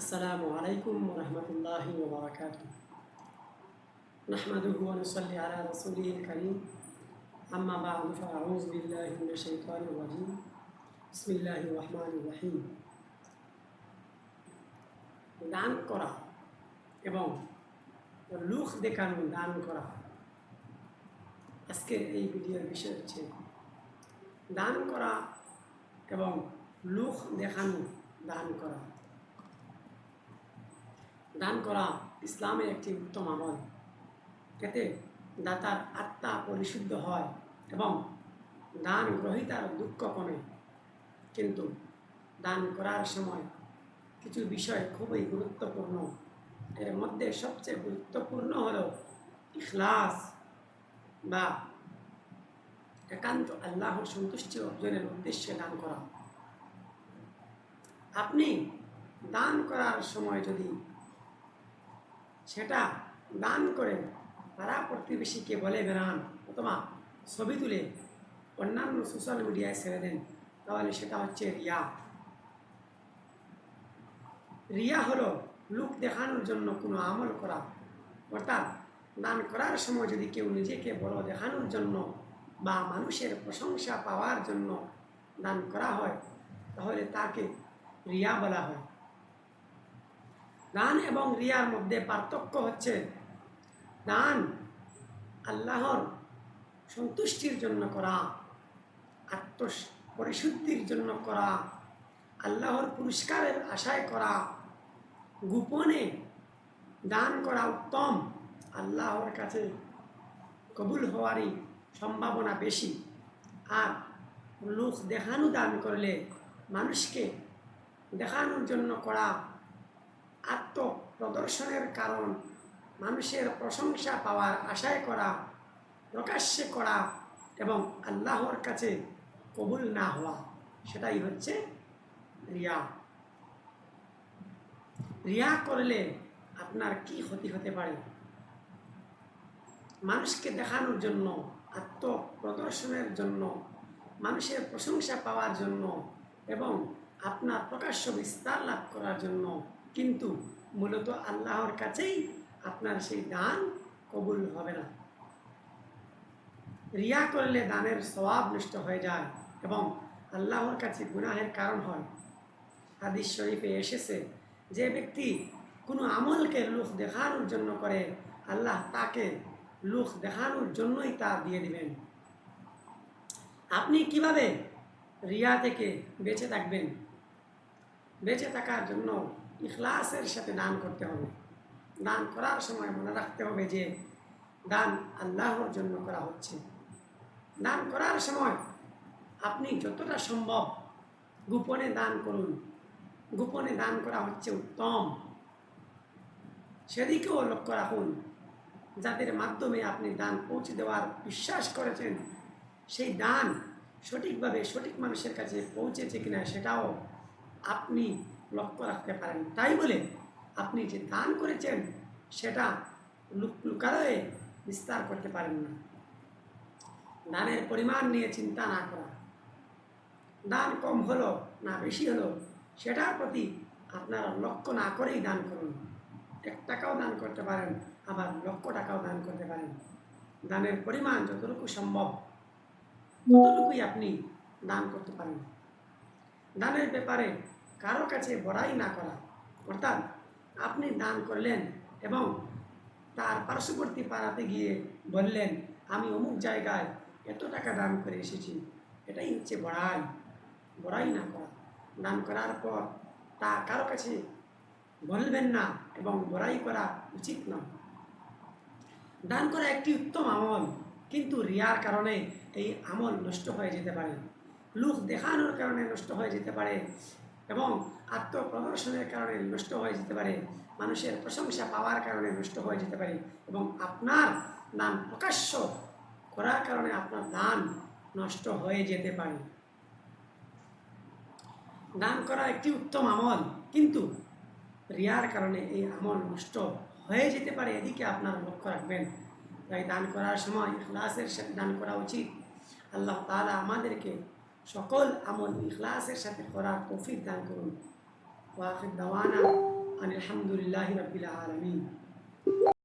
السلام عليكم ورحمة الله وبركاته نحمده ونصلي على رسوله الكريم أما بعد فأعوذ بالله من الشيطان الرجيم بسم الله الرحمن الرحيم দান করা এবং লুক দেখানো দান করা আজকের এই ভিডিওর বিষয় হচ্ছে দান করা এবং লুক দেখানো দান করা দান করা, ইসলামের একটি উত্তম আমল। এতে দাতার আত্মা পরিশুদ্ধ হয় এবং দান গ্রহিতার দুঃখ কমে। কিন্তু দান করার সময় কিছু বিষয় খুবই গুরুত্বপূর্ণ। এর মধ্যে সবচেয়ে গুরুত্বপূর্ণ হল ইখলাস বা একান্ত আল্লাহর সন্তুষ্টি অর্জনের উদ্দেশ্যে দান করা। আপনি দান করার সময় যদি সেটা দান করে তারা প্রতিবেশীকে বলে, বেড়ান, অথবা ছবি তুলে অন্যান্য সোশ্যাল মিডিয়ায় ছেড়ে দেন। তাহলে সেটা হচ্ছে রিয়া। রিয়া হলো লুক দেখানোর জন্য কোনো আমল করা। অর্থাৎ দান করার সময় যদি কেউ নিজেকে বড় দেখানোর জন্য বা মানুষের প্রশংসা পাওয়ার জন্য দান করা হয়, তাহলে তাকে রিয়া বলা হয়। দান এবং রিয়ার মধ্যে পার্থক্য হচ্ছে দান আল্লাহর সন্তুষ্টির জন্য করা আত্ম পরিশুদ্ধির জন্য করা, আল্লাহর পুরস্কারের আশায় করা, গোপনে দান করা উত্তম, আল্লাহর কাছে কবুল হওয়ারই সম্ভাবনা বেশি। আর লোক দেখানো দান করলে মানুষকে দেখানোর জন্য করা আত্ম প্রদর্শনের কারণ। মানুষের প্রশংসা পাওয়ার আশায় করা, প্রকাশ্যে করা এবং আল্লাহর কাছে কবুল না হওয়া, সেটাই হচ্ছে রিয়া। রিয়া করলে আপনার কি ক্ষতি হতে পারে? মানুষকে দেখানোর জন্য আত্ম প্রদর্শনের জন্য, মানুষের প্রশংসা পাওয়ার জন্য এবং আপনার প্রকাশ্য বিস্তার লাভ করার জন্য কিন্তু মূলত আল্লাহর কাছেই আপনার সেই দান কবুল হবে না। রিয়া করলে দানের স্বভাব নষ্ট হয়ে যায় এবং আল্লাহর কাছে গুনাহের কারণ হয়। হাদিস শরীফে এসেছে, যে ব্যক্তি কোনো আমলকে লোক দেখানোর জন্য করে, আল্লাহ তাকে লোক দেখানোর জন্যই তা দিয়ে দিবেন। আপনি কীভাবে রিয়া থেকে বেঁচে থাকবেন? বেঁচে থাকার জন্য ইখলাসের সাথে দান করতে হবে। দান করার সময় মনে রাখতে হবে যে, দান আল্লাহর জন্য করা হচ্ছে। দান করার সময় আপনি যতটা সম্ভব গোপনে দান করুন। গোপনে দান করা হচ্ছে উত্তম। সেদিকেও লক্ষ্য রাখুন। যাদের মাধ্যমে আপনি দান পৌঁছে দেওয়ার বিশ্বাস করেছেন, সেই দান সঠিকভাবে সঠিক মানুষের কাছে পৌঁছেছে কিনা সেটাও আপনি লক্ষ্য রাখতে পারেন। তাই বলে আপনি যে দান করেছেন, সেটা লুক লুকালয়ে বিস্তার করতে পারেন না। দানের পরিমাণ নিয়ে চিন্তা না করা। দান কম হলো না বেশি হলো, সেটার প্রতি আপনারা লক্ষ্য না করেই দান করুন। এক টাকাও দান করতে পারেন, আবার লক্ষ টাকাও দান করতে পারেন। দানের পরিমাণ যতটুকু সম্ভব, ততটুকুই আপনি দান করতে পারেন। দানের ব্যাপারে কারও কাছে বড়াই না করা। অর্থাৎ আপনি দান করলেন এবং তার পার্শ্ববর্তী পাড়াতে গিয়ে বললেন, আমি অমুক জায়গায় এত টাকা দান করে এসেছি। এটাই হচ্ছে বড়াই। বড়াই না করা। দান করার পর তা কারও কাছে বলবেন না এবং বড়াই করা উচিত নয়। দান করা একটি উত্তম আমল, কিন্তু রিয়ার কারণে এই আমল নষ্ট হয়ে যেতে পারে। লুক দেখানোর কারণে নষ্ট হয়ে যেতে পারে। এবং আত্মপ্রদর্শনের কারণে নষ্ট হয়ে যেতে পারে। মানুষের প্রশংসা পাওয়ার কারণে নষ্ট হয়ে যেতে পারে এবং আপনার দান প্রকাশ্য করার কারণে আপনার দান নষ্ট হয়ে যেতে পারে। দান করা একটি উত্তম আমল, কিন্তু রিয়ার কারণে এই আমল নষ্ট হয়ে যেতে পারে, এদিকে আপনার লক্ষ্য রাখবেন। তাই দান করার সময় ইখলাসের সাথে দান করা উচিত। আল্লাহ তালা আমাদেরকে সকল আমল ইখলাসের সাথে করার তৌফিক দান করুন ওয়াফিদ দাওয়ানা আলহামদুলিল্লাহ রবিল আলমিন